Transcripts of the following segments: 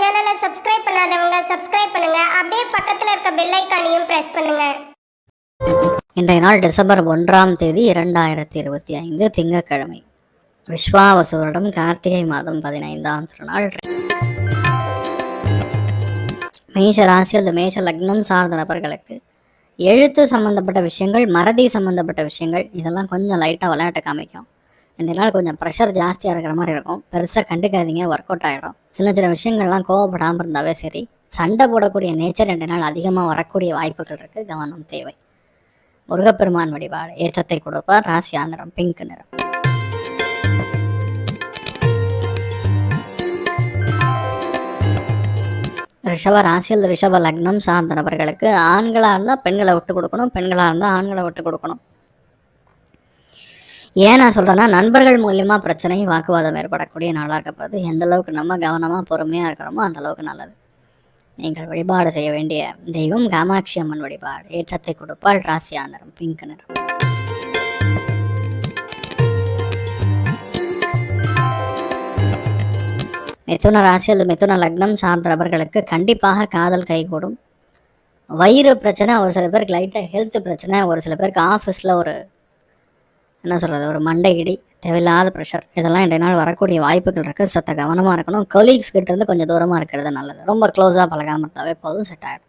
சேனலை சப்ஸ்கிரைப் பண்ணாதவங்க சப்ஸ்கிரைப் பண்ணுங்க. அப்படியே பக்கத்தில் இருக்க பெல் ஐக்கானையும் பிரஸ் பண்ணுங்க. இன்றைய நாள் டிசம்பர் ஒன்றாம் தேதி இரண்டாயிரத்தி இருபத்தி ஐந்து திங்கட்கிழமை. விஸ்வாவசு வருடம் கார்த்திகை மாதம் பதினைந்தாம் திருநாள். மேஷ ராசி அல்லது மேஷ லக்னம் சார்ந்த நபர்களுக்கு எழுத்து சம்பந்தப்பட்ட விஷயங்கள் மறதி சம்பந்தப்பட்ட விஷயங்கள் இதெல்லாம் கொஞ்சம் லைட்டாக விளையாட்டு காமிக்கும். ரெண்டு நாள் கொஞ்சம் ப்ரெஷர் ஜாஸ்தியாக இருக்கிற மாதிரி இருக்கும். பெருசாக கண்டுக்காதீங்க ஒர்க் அவுட் ஆகிடும் சின்ன சின்ன விஷயங்கள்லாம் கோவப்படாமல் இருந்தாவே சரி. சண்டை போடக்கூடிய நேச்சர் ரெண்டு நாள் அதிகமாக வரக்கூடிய வாய்ப்புகள் இருக்குது கவனம் தேவை. முருகப்பெருமான் வடிவாள் ஏற்றத்தை கொடுப்பார். ராசியா நிறம் பிங்க் நிறம். ரிஷப ராசியில் ரிஷப லக்னம் சார்ந்த நபர்களுக்கு ஆண்களாக இருந்தால் பெண்களை விட்டு கொடுக்கணும். பெண்களாக இருந்தால் ஆண்களை விட்டு கொடுக்கணும். ஏன் நான் சொல்கிறேன்னா நண்பர்கள் மூலியமா பிரச்சனை வாக்குவாதம் ஏற்படக்கூடிய நாளாக இருக்கப்படுது. எந்த அளவுக்கு நம்ம கவனமாக பொறுமையாக இருக்கிறோமோ அந்த அளவுக்கு நல்லது. நீங்கள் வழிபாடு செய்ய வேண்டிய தெய்வம் காமாட்சி அம்மன் வழிபாடு. ஏற்றத்தை கொடுப்பாள் ராசியா நிறம் பிங்க் நிறம். மிதுன ராசி அல்லது மிதுன லக்னம் சார்ந்த நபர்களுக்கு கண்டிப்பாக காதல் கைகூடும். வயிறு பிரச்சனை ஒரு சில பேருக்கு லைட்டாக ஹெல்த் பிரச்சனை ஒரு சில பேருக்கு ஆஃபீஸில் ஒரு என்ன சொல்கிறது ஒரு மண்டை இடி தேவையில்லாத ப்ரெஷர் இதெல்லாம் இன்றைய நாள் வரக்கூடிய வாய்ப்புகள் இருக்குது சத்த கவனமாக இருக்கணும். கொலீக்ஸ் கிட்ட இருந்து கொஞ்சம் தூரமாக இருக்கிறது நல்லது. ரொம்ப க்ளோஸாக பழகாமல் இருந்தாவே போதும் செட் ஆகிடும்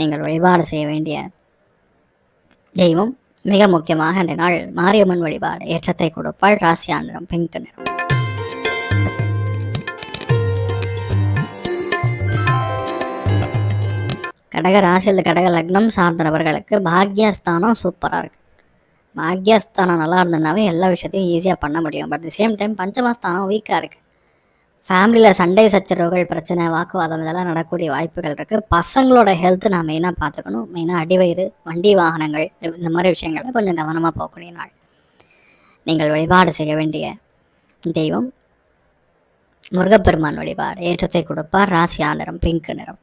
நீங்கள் வழிபாடு செய்ய வேண்டிய தெய்வம் மிக முக்கியமாக இன்றைய நாள் மாரியம்மன் வழிபாடு. ஏற்றத்தை கொடுப்பாள். ராசியாந்திரம் பிங்க் நிறம். கடக ராசியில் கடக லக்னம் சார்ந்த நபர்களுக்கு பாக்யஸ்தானம் சூப்பராக இருக்குது பாக்யஸ்தானம் நல்லா இருந்ததுனாவே எல்லா விஷயத்தையும் ஈஸியாக பண்ண முடியும். பட் தி சேம் டைம் பஞ்சமஸ்தானம் வீக்காக இருக்குது ஃபேமிலியில் சண்டை சச்சரவுகள் பிரச்சனை வாக்குவாதம் இதெல்லாம் நடக்கக்கூடிய வாய்ப்புகள் இருக்குது பசங்களோட ஹெல்த் நான் மெயினாக பார்த்துக்கணும். மெயினாக அடிவயிறு வண்டி வாகனங்கள் இந்த மாதிரி விஷயங்களை கொஞ்சம் கவனமாக போகக்கூடிய நாள். நீங்கள் வழிபாடு செய்ய வேண்டிய தெய்வம் முருகப்பெருமான் வழிபாடு. ஏற்றத்தை கொடுப்பார். ராசியா நிறம் பிங்க் நிறம்.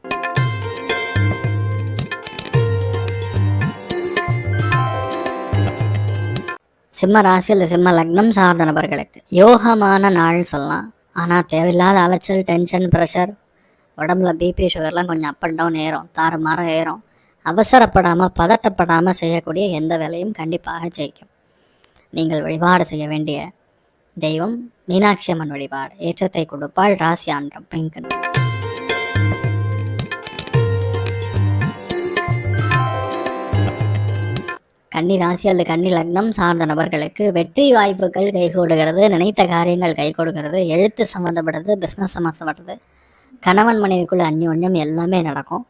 சிம்ம ராசி இல்லை சிம்ம லக்னம் சார்ந்த நபர்களுக்கு. யோகமான நாள் சொல்லலாம். ஆனால் தேவையில்லாத அலைச்சல் டென்ஷன் ப்ரெஷர் உடம்புல பிபி சுகர்லாம் கொஞ்சம் அப் அண்ட் டவுன் ஏறும். தாறுமாற ஏறும். அவசரப்படாமல் பதட்டப்படாமல் செய்யக்கூடிய எந்த வேலையும் கண்டிப்பாக ஜெயிக்கும். நீங்கள் வழிபாடு செய்ய வேண்டிய தெய்வம் மீனாட்சி அம்மன் வழிபாடு. ஏற்றத்தை கொடுப்பாள் ராசி ஆண்டம் பிங்க் கன்னி ராசி அல்லது கன்னி லக்னம் சார்ந்த நபர்களுக்கு வெற்றி வாய்ப்புகள் கை கொடுக்கிறது நினைத்த காரியங்கள் கை கொடுக்கிறது எழுத்து சம்மந்தப்பட்டது பிஸ்னஸ் சம்மந்தப்பட்டது கணவன் மனைவிக்குள்ள அந்யோன்யம் எல்லாமே நடக்கும்.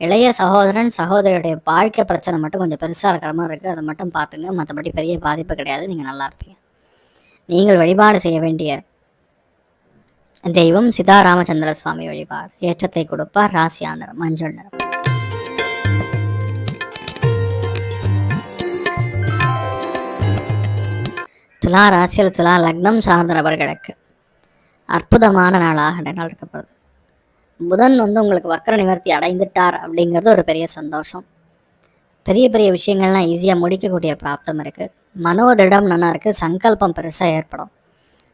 இளைய சகோதரன் சகோதரியுடைய வாழ்க்கை பிரச்சனை மட்டும் கொஞ்சம் பெருசாக இருக்கிற மாதிரி இருக்குது அதை மட்டும் பார்த்துங்க. மற்றபடி பெரிய பாதிப்பு கிடையாது. நீங்கள் நல்லா இருப்பீங்க. நீங்கள் வழிபாடு செய்ய வேண்டிய தெய்வம் சிதாராமச்சந்திர சுவாமி வழிபாடு. ஏற்றத்தை கொடுப்பார். ராசியா மஞ்சள் நிறம். துலா ராசியில் துலா லக்னம் சார்ந்த நபர்களுக்கு அற்புதமான நாளாக இந்த நாள் இருக்கப்படுது புதன் வந்து உங்களுக்கு வக்கர நிவர்த்தி அடைந்துட்டார் அப்படிங்கிறது ஒரு பெரிய சந்தோஷம். பெரிய பெரிய விஷயங்கள்லாம் ஈஸியாக முடிக்கக்கூடிய பிராப்தம் இருக்குது மனோதிடம் நல்லா இருக்குது சங்கல்பம் பெருசாக ஏற்படும்.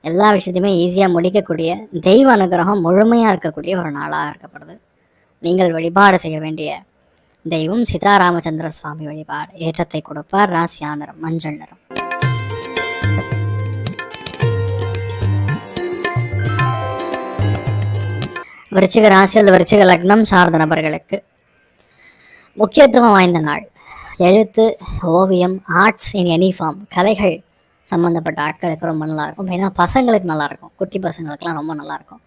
எல்லா விஷயத்தையுமே ஈஸியாக முடிக்கக்கூடிய தெய்வ அனுகிரகம் முழுமையாக இருக்கக்கூடிய ஒரு நாளாக இருக்கப்படுது. நீங்கள் வழிபாடு செய்ய வேண்டிய தெய்வம் சீதாராமச்சந்திர சுவாமி வழிபாடு. ஏற்றத்தை கொடுப்பார் ராசியா நிறம் மஞ்சள் நிறம். விருச்சிக ராசி அல்லது விருச்சிக லக்னம் சார்ந்த நபர்களுக்கு முக்கியத்துவம் வாய்ந்த நாள். எழுத்து ஓவியம் ஆர்ட்ஸ் இன் எனி ஃபார்ம் கலைகள் சம்மந்தப்பட்ட ஆட்களுக்கு ரொம்ப நல்லாயிருக்கும். ஏன்னா பசங்களுக்கு நல்லாயிருக்கும். குட்டி பசங்களுக்குலாம் ரொம்ப நல்லாயிருக்கும்.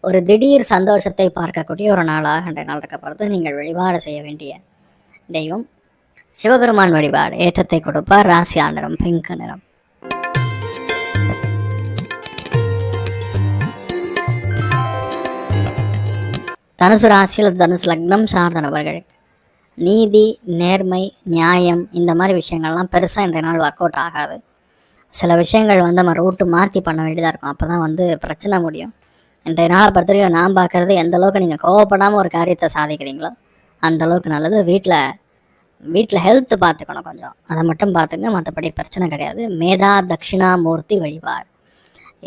ஒரு திடீர் சந்தோஷத்தை பார்க்கக்கூடிய ஒரு நாளாக அன்றைய நாள் இருக்கப்படுறது நீங்கள் வழிபாடு செய்ய வேண்டிய தெய்வம். சிவபெருமான் வழிபாடு. ஏற்றத்தை கொடுப்பார். ராசி நிறம் பிங்க் நிறம். தனுசு ராசியில் தனுசு லக்னம் சார்ந்த நபர்களுக்கு. நீதி நேர்மை நியாயம் இந்த மாதிரி விஷயங்கள்லாம் பெருசாக இன்றைய நாள் ஒர்க் அவுட் ஆகாது. சில விஷயங்கள் வந்து நம்ம ரூட்டு மாற்றி பண்ண வேண்டியதாக இருக்கும். அப்போ தான் வந்து பிரச்சனை முடியும். இன்றைய நாளை பொறுத்த வரைக்கும் நான் பார்க்குறது எந்த அளவுக்கு நீங்கள் கோவப்படாமல் ஒரு காரியத்தை சாதிக்கிறீங்களோ அந்த அளவுக்கு நல்லது. வீட்டில் வீட்டில் ஹெல்த் பார்த்துக்கணும் கொஞ்சம். அதை மட்டும் பார்த்துங்க. மற்றபடி பிரச்சனை கிடையாது. மேதா தட்சிணாமூர்த்தி வழிபாடு.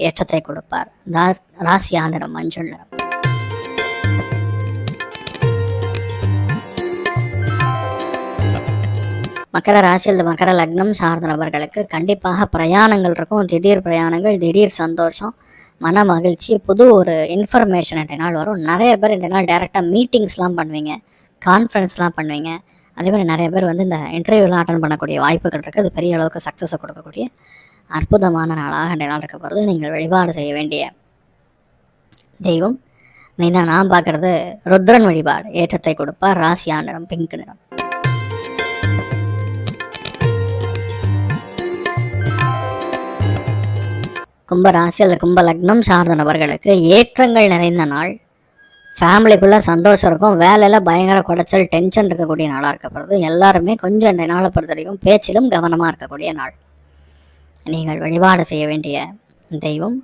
ஏற்றத்தை கொடுப்பார். ராசி ஆண்டிரம் மஞ்சள் நிறம். மகர ராசியில் மகர லக்னம் சார்ந்த நபர்களுக்கு கண்டிப்பாக பிரயாணங்கள் இருக்கும். திடீர் பிரயாணங்கள் திடீர் சந்தோஷம் மன மகிழ்ச்சி புது ஒரு இன்ஃபர்மேஷன் இன்றைய நாள் வரும். நிறைய பேர் இன்றைய நாள் டேரெக்டாக மீட்டிங்ஸ்லாம் பண்ணுவீங்க கான்ஃபரன்ஸ்லாம் பண்ணுவீங்க. அதே மாதிரி நிறைய பேர் வந்து இந்த இன்டர்வியூலாம் அட்டன் பண்ணக்கூடிய வாய்ப்புகள் இருக்குது அது பெரிய அளவுக்கு சக்ஸஸை கொடுக்கக்கூடிய அற்புதமான நாளாக இன்றைய நாள் இருக்க போகிறது நீங்கள் வழிபாடு செய்ய வேண்டிய தெய்வம். மெயினாக நான் பார்க்குறது ருத்ரன் வழிபாடு. ஏற்றத்தை கொடுப்பார். ராசியா நிறம் பிங்க் நிறம். கும்ப ராசி அல்லது கும்ப லக்னம் சார்ந்த நபர்களுக்கு ஏற்றங்கள் நிறைந்த நாள். ஃபேமிலிக்குள்ளே சந்தோஷம் இருக்கும். வேலையில் பயங்கர குடைச்சல் டென்ஷன் இருக்கக்கூடிய நாளாக இருக்கப்படுறது. எல்லாருமே கொஞ்சம் இந்த நாளை பொறுத்த வரைக்கும் பேச்சிலும் கவனமாக இருக்கக்கூடிய நாள். நீங்கள் வழிபாடு செய்ய வேண்டிய தெய்வம்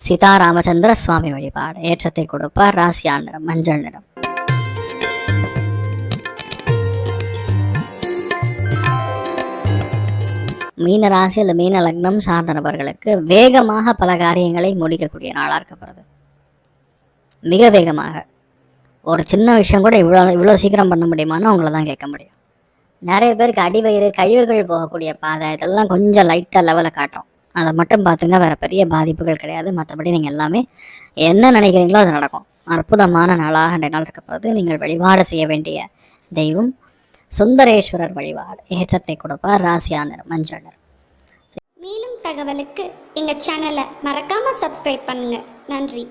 சீதாராமச்சந்திர சுவாமி வழிபாடு. ஏற்றத்தை கொடுப்பார். ராசியா நிறம் மஞ்சள் நிறம். மீன ராசி அல்லது மீன லக்னம் சார்ந்த நபர்களுக்கு வேகமாக பல காரியங்களை முடிக்கக்கூடிய நாளாக இருக்கப்படுது. மிக வேகமாக. ஒரு சின்ன விஷயம் கூட இவ்வளோ இவ்வளோ சீக்கிரம் பண்ண முடியுமான்னு அவங்கள தான் கேட்க முடியும். நிறைய பேருக்கு அடிவயிறு கழிவுகள் போகக்கூடிய பாதை இதெல்லாம் கொஞ்சம் லைட்டாக லெவலில் காட்டும். அதை மட்டும் பார்த்துங்க வேறு பெரிய பாதிப்புகள் கிடையாது. மற்றபடி நீங்கள் எல்லாமே என்ன நினைக்கிறீங்களோ அது நடக்கும். அற்புதமான நாளாக இந்த நாள் இருக்கப்படுது நீங்கள் வழிபாடு செய்ய வேண்டிய தெய்வம் சுந்தரேஸ்வரர் வழிபாடு. ஏற்றத்தை கொடுப்பார் ராசியானர் மஞ்சள் மேலும் தகவலுக்கு எங்கள் சேனலை மறக்காமல் சப்ஸ்கிரைப் பண்ணுங்கள் நன்றி.